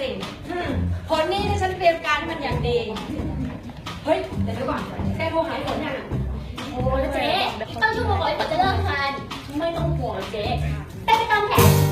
มั่นใจสิอืมผลนี้ที่ฉันเตรียมการให้มันอย่างดี เฮ้ยเดี๋ยวเดี๋ยวก่อนแกโทรหาไอ้ผลยังอะโอ้ยเจ๊ตั้งชั่วโมงก่อนจะเลิกงานไม่ต้องห่วงเจ๊แต่ไปตามแผนแน่น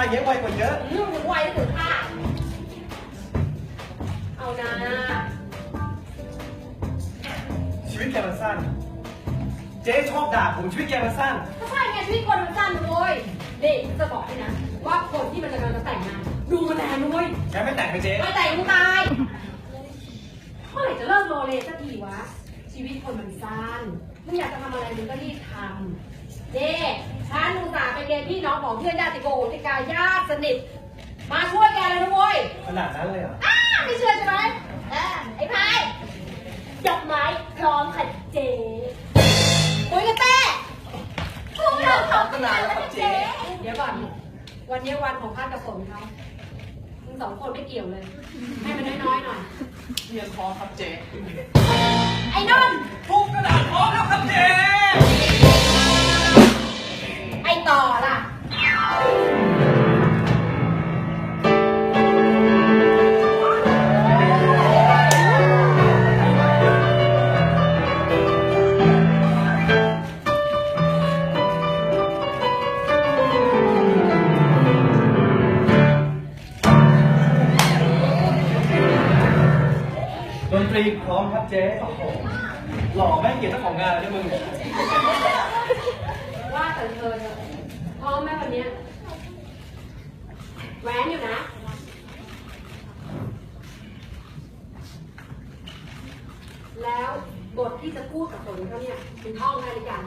อเตอร์ไซค์เยอะไวกว่าเยอะอืมถึงวัยแล้วถึงค่าเอานะ ชีวิตแกมันสั้น เจ๊ชอบด่าผมชีวิตแกมันสั้น ก็ใช่ไงชีวิตคนมันสั้นนะเว้ยนี่จะบอกให้นะ ว่าคนที่มันจะกำลังจะแต่งงานดูมันแลนะเว้ยแกไม่แต่งไปเจ๊ไม่แต่งมึงตายเมื่อไหร่จะเลิกโลเลสักทีวะ ชีวิตคนมันสั้นมึงอยากจะทำอะไรมึงก็รีบทำเด้ ฉันอุตส่าห์ไปเกณฑ์พี่น้องของเพื่อนญาติโกโหติกาญาติสนิท มาช่วยแกเลยนะเว้ยขนาดนั้นเลยเหรอ อ้าไม่เชื่อใช่ไหมอ่าไอ้พายดอกไม้พร้อมค่ะเจ๊ปุ้ยกระเต้พวกเราพร้อมกันแล้วค่ะเจ๊เดี๋ยวก่อนวันนี้วันของข้ากับฝนเขามึงสองคนไม่เกี่ยวเลย ให้มันน้อยๆหน่อยเรียนพอครับเจ๊ไอ้นนท์ทุกกระดาษพร้อมแล้วครับเจ๊ไอ้ ต่อล่ะดนตรีพร้อมครับเจ๊โอ้โหหล่อแม่งเกียรติเจ้าของงานเลยมึงว่าแต่เธอเนี่ย พร้อมไหมวันเนี้ยแหวนอยู่นะแล้วบทที่จะพูดกับฝนเขาเนี่ยเป็นท่องได้หรือยัง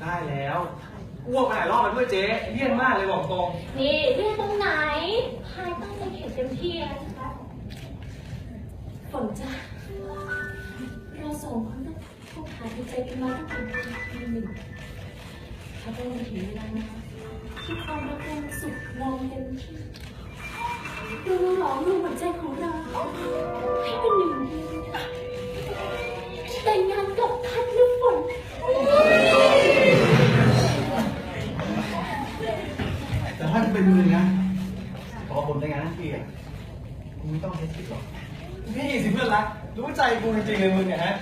ได้แล้วอ้วกมาหลายรอบแล้วด้วยเจ๊เลี่ยนมากเลยบอกตรงนี่นี่ตรงไหนพายต้องไปเห็นเต็มที่แล้วนะคะฝนจ้าเราสองคนต้องคบหาดูใจกันมาตั้งแต่ปีหนึ่ง ถ้าต้องถึงเวนะที่ความรักเราสุขงอมเต็มที่ดูหลอมดูหัวใจของเราให้เป็นหนึ่งเดียวแต่งงานกับพัดน้ำฝนแต่ถ้าเป็นมึงนะพอผมแต่งงานทั้งทีอะมึงไม่ต้องเทสติดหรอกนี่สิเพื่อนรักรู้ใจกูจริงๆเลยมึงเนี่ยฮะ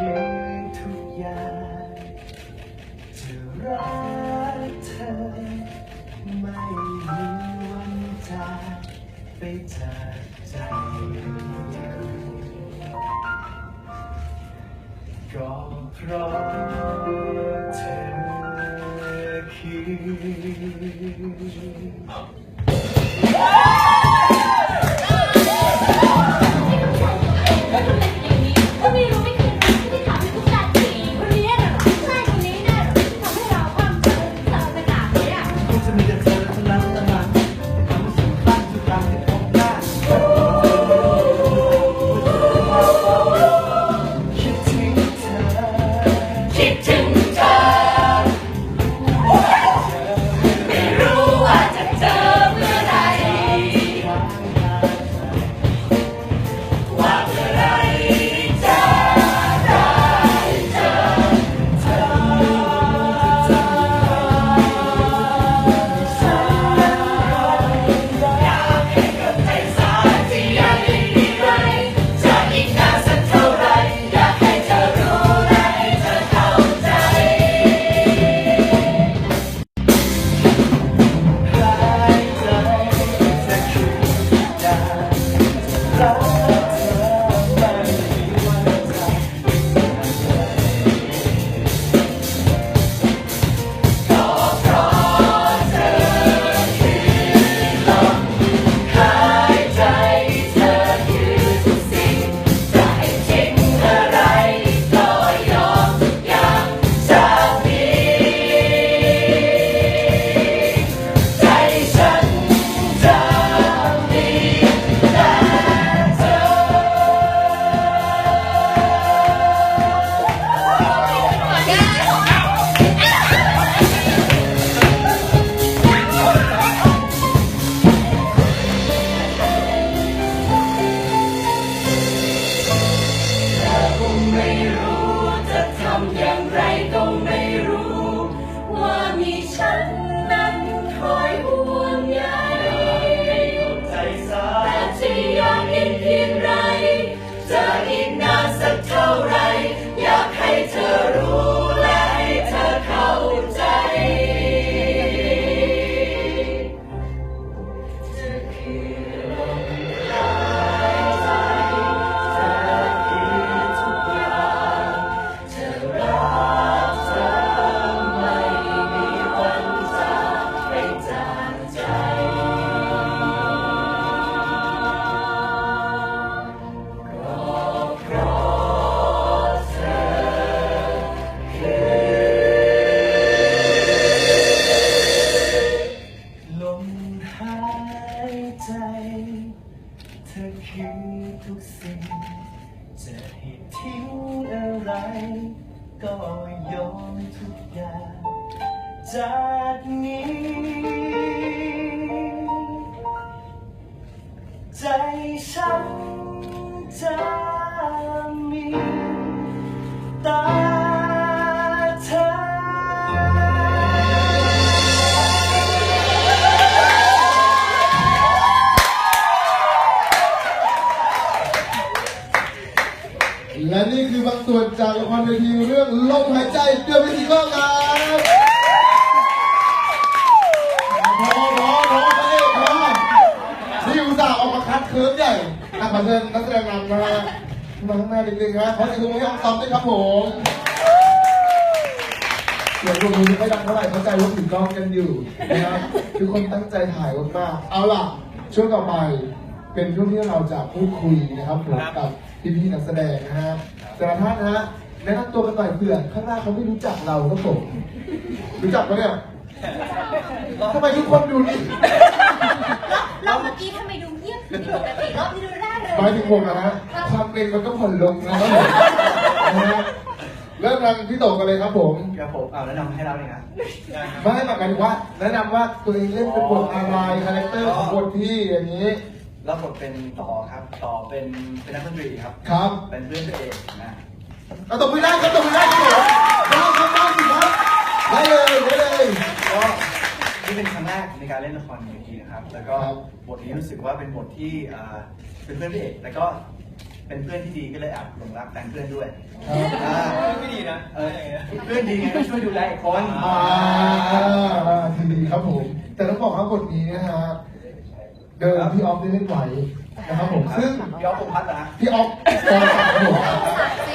you. เดี๋ยวผมยังไม่ดังเท่าไหร่เข้าใจว่าถือกล้องกันอยู่นะครับทุกคนตั้งใจถ่ายมากเอาล่ะ ช่วงต่อไปเป็นช่วงที่เราจะพูดคุยนะครับกับพี่ๆนักแสดงนะฮะแต่ละท่านนะฮะแนะนำตัวกันหน่อยเผื่อข้างหน้าเขาไม่รู้จักเราครับผมรู้จักปะเนี่ยทำไมทุกคนดูนี่รอบเมื่อกี้ทำไมดูเงียบผิปกติรอบนี้ดูร่าเริงหมายถึงแล้วนะความเป็นมันก็ผ่อนลงแล้วนะ เริ่มทางพี่โตกันเลยครับผม เดี๋ยวผมเอาแนะนำให้เราเนี่ยนะไม่ให้ปากกันว่าแนะนำว่าตัวเองเล่นเป็นบทอะไรคาแรคเตอร์ของบทที่อย่างนี้รับบทเป็นต่อครับ ต่อเป็นเป็นนักดนตรีครับ ครับ เป็นเพื่อนตัวเองนะเอาตไม่ได้ครับตไม่ได้ครับได้ครับได้สิครับได้เลยได้เลย ก็นี่เป็นครั้งแรกในการเล่นละครอย่างนี้นะครับ แล้วก็บทนี้รู้สึกว่าเป็นบทที่เป็นเพื่อนพระเอกแต่ก็ เป็นเพื่อนที่ดีก็เลยแอบหลงรักแต่งเพื่อนด้วยครับอ่าไม่ดีนะเออเพื่อนดีไงก็ช่วยดูแลอีกคนอ่าทีดีครับผม แต่ต้องบอกครับบทนี้นะฮะเดิมพี่ออฟได้เล่นไหวนะครับผมซึ่งพี่อ๊อฟพงษ์พัฒน์นะพี่ออฟปองศักดิ์ครับผม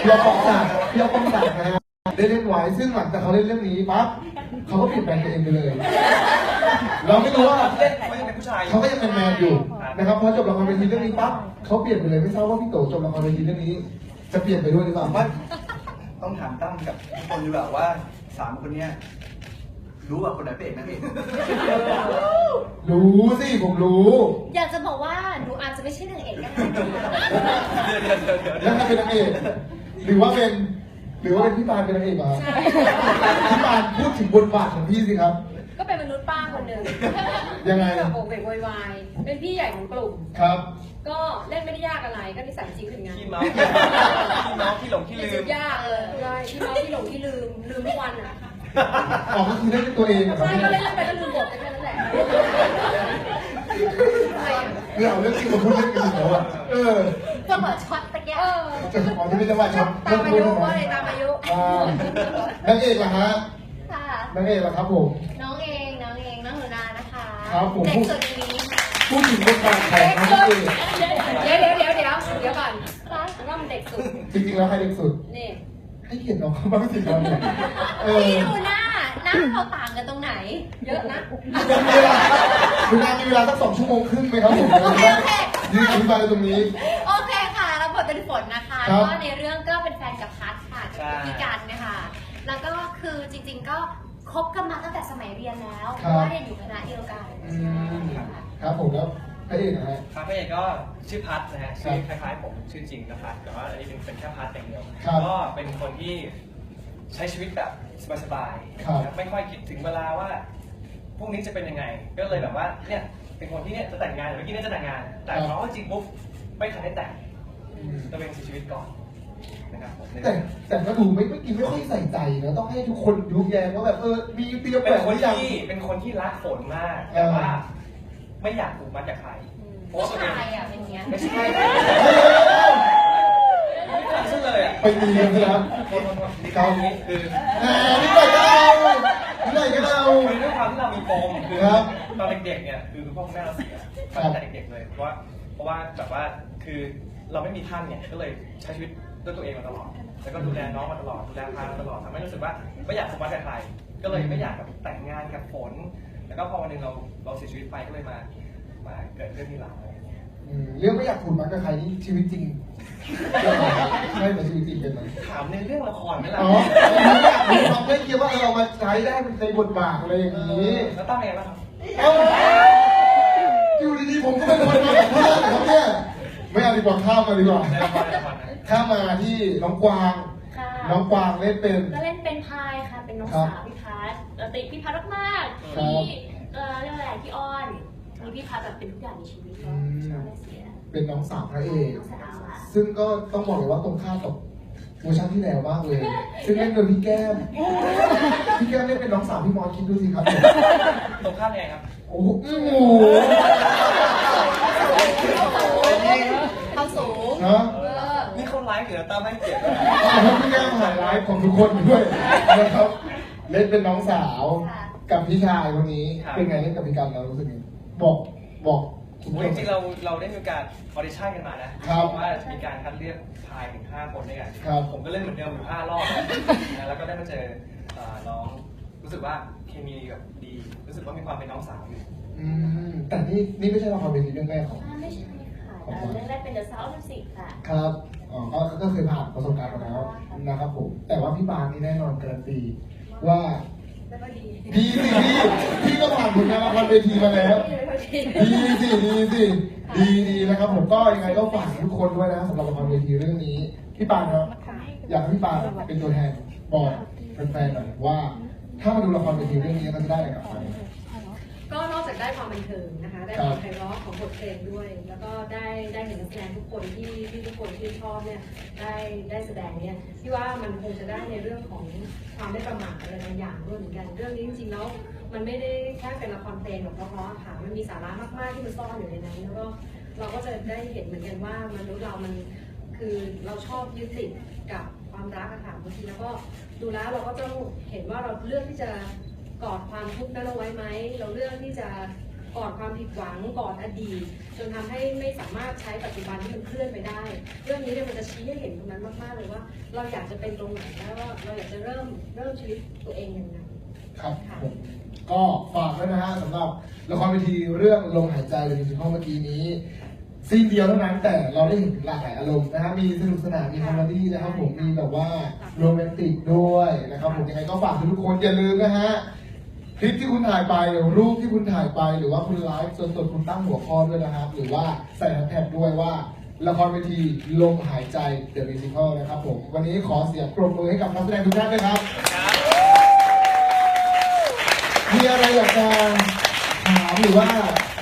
พี่ออฟปองศักดิ์พี่ออฟปองศักดิ์นะฮะได้เล่นไว้ซึ่งหลังจากเขาเล่นเรื่องนี้ปั๊บ เขาก็เปลี่ยนแปลงตัวเองไปเลย เราไม่รู้ว่าเล่นเขายังเป็นผู้ชายเขาก็ยังเป็นแมนอยู่นะครับพอจบละครเวทีเรื่องนี้ปั๊บเขาเปลี่ยนไปเลยไม่ทราบว่าพี่โตจบละครเวทีเรื่องนี้ จะเปลี่ยนไปด้วยหรือเปผล่ามว่าต้องถามตั้มกับทุกคนดีกว่าว่าสามคนเนี้ยรู้ว่าคนไหนเป็นเอกนะพี่รู้สิผมรู้อยากจะบอกว่าหนูอาจจะไม่ใช่นางเอกก็ได้นะคะแล้วถ้าเป็นนางเอกหรือว่าเป็นห รือว่าเป็นพี่ปานเป็นนางเอกเหรอพี่ปานพูดถึงบทบาทของพี่สิครับ ก็เป็นมนุษย์ป้าคนหนึ่งยังไง แบบโกเวกโวยวายเป็นพี่ใหญ่ของกลุ่ม ครับ ก็เล่นไม่ได้ยากอะไรก็นิสัยจริงเป็นไงขี้เมาส์ขี้เมาส์ขี้หลงขี้ไม่ลืสุมดยากเลยใช่ที่เมาที่หลงที่ลืมลืมทุกวันอะออกก็คือเล่นเป็นตัวเองเหรอครับใช่ก็เล่นเล่นไปก็ลืมบทไปแค่นั้นแหละใช่อะเนี่ยเอาเรื่องจริงมาพูดเล่นกันอีกแล้วอะเออ จังหวะช็อตตะเกียบเออจะขอที่ไม่จังหวะช็อตตามอายุว่าอะไรตามอายุอ่านางเอกเหรอฮะค่ะนางเอกเหรอครับผมน้องเองน้องเองน้องหนูนานะคะครับผมเด็กสุดในนี้ค่ะพูดถึงบทบาทของนางเอกเดี๋ยวเดี๋ยวเดี๋ยวเดี๋ยวเดี๋ยวก่อนว่ามันเด็กสุดจริงๆแล้วใครเด็กสุดนี่ให้เกียรติน้องเขาบ้างสิครับเนี่ยเออพี่ดูหน้าหน้าเราต่างกันตรงไหน เยอะนะมีเวลาดูงานมีเวลาสักสองชั่วโมงครึ่งไหมครับผมโอเคโอเคยืนอธิบายตรงนี้ โอเคค่ะรับบท เป็นฝนนะคะครับก็ในเรื่องก็เป็นแฟนกับพัทค่ะใช่พี่กันนะคะแล้วก็คือจริงๆก็คบกันมาตั้งแต่สมัยเรียนแล้วเพครับ ราะว่าเรียนอยู่คณะเดียวกันอืมครับผมแล้วพระเอกนะฮะ ครับพระเอกก็ชื่อพัทนะฮะครับชื่อคล้ายๆผมชื่อจริงนะพัทแต่ว่าอันนี้เป็นเป็นแค่พัทอย่างเดียวครับก็เป็นคนที่ใช้ชีวิตแบบสบายครับ ๆนะไม่ค่อยคิดถึงเวลาว่าพรุ่งนี้จะเป็นยังไง ก็เลยแบบว่าเนี่ยเป็นคนที่เนี่ยจะแต่งงานเดี๋ยวเมื่อกี้เนี่ยจะแต่งงาน แต่พอจริงปุ๊บไม่ทันได้แต่ง ตัวเองเสียชีวิตก่อนนะครับผมแต่แต่ก็ดูไม่ไม่กินไม่ค่อยใส่ใจนะต้องให้ทุกคนยุแยงว่าแบบเออมีเตรียมแบเป็นบคหนรือยังที่เป็นคนที่รักฝนมากแต่ว่า ไม่อยากผูกมัดกับใครเพราะว่าตัวเองชายอะเป็นอย่างเงี้ยไม่ใช่ไม่ใช่เลยอะไปตีกันนะครับคนคนคนที่เขานี้คือแหมนี่หน่อยก็เอานี่หน่อยก็เอา คือด้วยความที่เรามีปมคือครับตอนเด็กๆเนี่ยคือคุณพ่อคุณแม่เราเสียครับตั้งแต่เด็กๆเลยเพราะว่าเพราะว่าแบบว่าคือ เราไม่มีท่านเนี่ยก็เลยใช้ชีวิตด้วยตัวเองมาตลอด แล้วก็ดูแลน้องมาตลอด ดูแลพามาตลอดทำให้รู้สึกว่าไม่อยากผูกมัดกับใคร ก็เลยไม่อยากแบบแต่งงานกับฝน แล้วก็พอวันหนึงเราเราเสียชีวิตไปก็เลยมา มาเกิดเรื่องที่หลังอะไรอย่างเงี้ยอืมเรื่องไม่อยากขุนมักกับใครนี่ชีวิตจริงใช่เหมือนชีวิตจริงเป็นไหมถามในเรื่องละครไหมล่ะอ๋อไม่อยากขุนมักไม่คิดว่าเรามาใช้ได้ในบทบาทอะไรอย่างนี้ แล้วตั้งไงบ้างครับ เอ้าอยู่ดีๆผมก็เป็นคนมาแบบนี้นะครับเนี่ย ไม่เอาดีกว่าข้ามมาดีกว่าในละครในละครนะข้ามมาที่น้องกวาง ค่ะน้องกวางเล่นเป็น ก็เล่นเป็นพายค่ะ เป็นน้องครับสาวพี่พัทเอ่อติดพี่พัทมากครับๆที่เออเรียกว่าอะไรที่อ้อนมีพี่พัทแบบเป็นทุกอย่างในชีวิตอืเนาะมไม่เสียเป็นน้องสาวพระเอก น้องสาวอะซึ่งก็ต้องบอกเลยว่าตรงข้ามกับเวอร์ชันที่แล้วมากเลย ซึ่งเล่นโดยพี่แก้ม พี่แก้มเล่นเป็นน้องสาวพี่มอสคิดดูสิครับตรงข้ามยังไงครับ โอ้โหอื้อหมู เขาสูงเนาะเออนี่เขาไลฟ์อยู่นะตั้มให้เกียรติขอบคุณพี่แก้มถ่ายไลฟ์ของทุกคนด้วยนะครับเล่นเป็นน้องสาวกับพี่ชายคนนี้ เป็นไงเล่นกับพี่กันเรารู้สึกไงบอกบอกคุณโอ้ผู้ยชจมริงๆเราเราได้มีโอกาสออดิชั่นกันมานะครับว่ามีการคัดเลือกชายถึง5คนด้วยกันครับผมก็เล่นเหมือนเดิมอยู่5รอบนะแล้วก็ได้มาเจอเอ่อน้องรู้สึกว่าเคมีแบบดี รู้สึกว่ามีความเป็นน้องสาวอยู่อืมแต่นี่นี่ไม่ใช่ละครเวทีเรื่องแรกของ อ่าไม่ใช่ค่ะแต่เรื่องแรกเป็น The Sound of Music ค่ะ ครับอ๋อก็ก็เคยผ่านประสบการณ์มาแล้วนะครับผม แต่ว่าพี่ปานนี่แน่นอนการันตีว่าแล้วก็ดีดีสิพี่พี่ก็ผ่านผลงานละครเวทีมาแล้ว ดีสิดีสิดีดีนะครับผมก็ยังไงก็ฝากทุกคนด้วยนะสำหรับละครเวทีเรื่องนี้พี่ปานครับอยากให้พี่ปานเป็นตัวแทนบอกแฟนๆหน่อยว่า ถ้ามาดูละครเวทีเรื่องนี้เขาจะได้อะไรกลับไป ก็นอกจากได้ความบันเทิงนะคะ ได้ความไพเราะของบทเพลงด้วย แล้วก็ได้ได้เห็นนักแสดงทุกคนที่ที่ทุกคนที่ชอบเนี่ยได้ได้แสดงเนี่ยที่ว่ามันคงจะได้ในเรื่องของความไม่ประมาทอะไรบางอย่างด้วยเหมือนกัน เรื่องนี้จริงๆแล้วมันไม่ได้แค่เป็นละครเพลงแบบเพราะๆค่ะ มันมีสาระมากๆที่มันซ่อนอยู่ในนั้นแล้วก็เราก็จะได้เห็นเหมือนกันว่ามนุษย์เรามันคือเราชอบยึดติดกับความรักอะค่ะบางทีแล้วก็ดูแล้วเราก็ต้องเห็นว่าเราเลือกที่จะ กอดความทุกข์นั้นเอาไว้ไหม เราเลือกที่จะกอดความผิดหวังกอดอดีตจนทำให้ไม่สามารถใช้ปัจจุบันที่มันเคลื่อนไปได้ เรื่องนี้เนี่ยมันจะชี้ให้เห็นตรงนั้นมากๆเลยว่า เราอยากจะเป็นตรงไหนแล้วว่าเราอยากจะเริ่มเริ่มชีวิตตัวเองยังไงครับผมก็ฝากด้วยนะฮะสำหรับละครเวทีเรื่องลมหายใจเลยมิวสิคเมื่อกี้นี้ซีนเดียวเท่านั้นแต่เราได้เห็นถึงหลากหลายอารมณ์นะฮะมีสนุกสนานมีคอมเมดี้นะครับผมมีแบบว่าโรแมนติกด้วยนะครับผมยังไงก็ฝากทุกคนอย่าลืมนะฮะ คลิปที่คุณถ่ายไปรูปที่คุณถ่ายไปหรือว่าคุณไลฟ์สดๆคุณตั้งหัวข้อด้วยนะครับ หรือว่าใส่แฮชแท็กด้วยว่าละครเวทีลมหายใจ The Musical นะครับผม วันนี้ขอเสียงปรบมือให้กับนักแสดงทุกท่านด้วยครับ มีอะไรอยากจะถามหรือว่า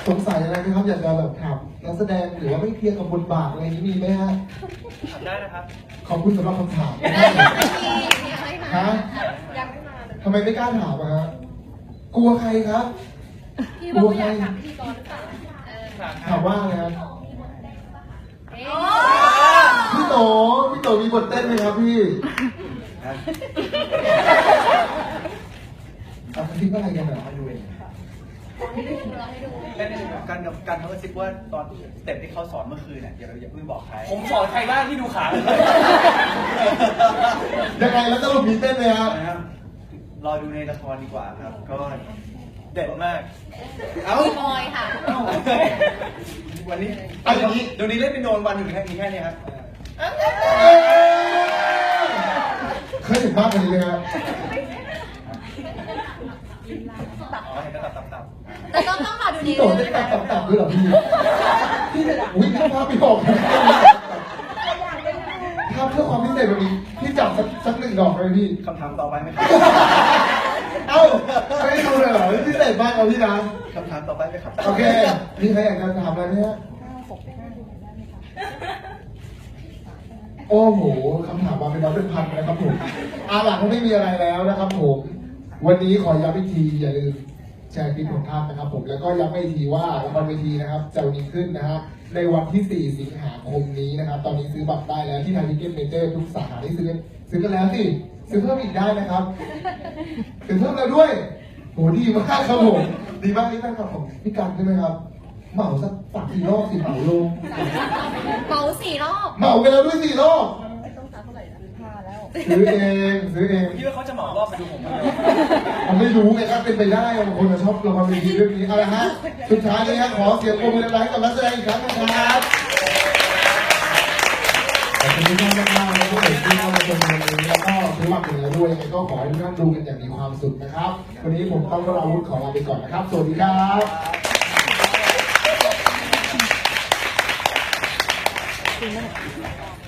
สงสัยอะไรไหมครับ อยากจะแบบถามนักแสดงหรือว่าไม่เคลียร์กับบทบาทอะไรนี้มีไหมฮะทำได้นะครับ ขอบคุณสำหรับคำถามฮะยังไม่มาทำไมไม่กล้าถามอะฮะ กลัวใครครับ พี่ว่าไม่อยากถามพิธีกรหรือเปล่าเออถามว่าอะไรครับ เอ๊ะพี่โต พี่โตมีบทเต้นไหมครับพี่อะพี่ก็อะไรกันเหรอเล่นในการกับการเขากระซิบว่าตอนสเต็ปที่เขาสอนเมื่อคืนเนี่ยอย่าอย่าเพิ่งบอกใคร ผมสอนใครบ้างที่ดูขาเลยยังไงแล้วสรุปมีเต้นไหมฮะนะครับ รอดูในละครดีกว่าครับ ก็เด็ดมาก เอ้า บอยค่ะเอ้าวันนี้เอาอย่างนี้เดี๋ยวนี้เล่นเป็นโนนวันหนึ่งแค่นี้แค่นี้ครับเคยเห็นมากกว่านี้ไหมครับอ๋อเห็นแล้วตับตับแต่ก็ต้องรอดูในพี่โตเรื่องได้นะตับตับตับด้วยเหรอพี่พี่วิ่งภาพไม่ออกถ้าเพื่อความพิเศษแบบนี้พี่ จับสักสักหนึ่งดอกเลยพี่ คำถามต่อไปไหมครับ เอ้าไม่ได้ดูเลยเหรอพิเศษมากเอาพี่นะคำถามต่อไปไหมครับโอเคมีใครอยากจะถามอะไรไหมฮะโอ้โหคำถามมาเป็นร้อยเป็นพันนะครับผมอาหลังไม่มีอะไรแล้วนะครับผม วันนี้ขอย้ำอีกทีอย่าลืมแชร์คลิปของท่านนะครับผมแล้วก็ย้ำอีกทีว่าละครเวทีนะครับจะมีขึ้นนะฮะ ในวันที่ 4 สิงหาคมนี้นะครับ ตอนนี้ซื้อบัตรได้แล้วที่ไทยทิเก็ตเมเจอร์ทุกสาขาที่ซื้อ ซื้อกันแล้วสิ ซื้อเพิ่มอีกได้นะครับ ซื้อเพิ่มแล้วด้วยโหดีมากครับผม ดีมากนี่แฟนคลับของพี่กันใช่ไหมครับ เหมาสักสามสี่รอบสิเหมาลงเมาสี่รอบเหมาไปแล้วด้วยสี่รอบซื้อเอง ซื้อเอง คิดว่าเขาจะเหมารอบไปดูผมไหม ผมไม่รู้ไงครับเป็นไปได้บางคนชอบละครเวทีเรื่องนี้เอาละฮะสุดท้ายนี้ครับขอเสียงปรบมือดังๆกับนักแสดงอีกครั้งนะครับขอบคุณทุกท่านมากๆนะครับที่เข้ามาชมในวันนี้แล้วก็ซื้อบัตรถึงแล้วด้วยยังไงก็ขอให้ทุกท่านดูกันอย่างมีความสุขนะครับ วันนี้ผมต้องวราวุธขอลาไปก่อนนะครับ สวัสดีครับขอบ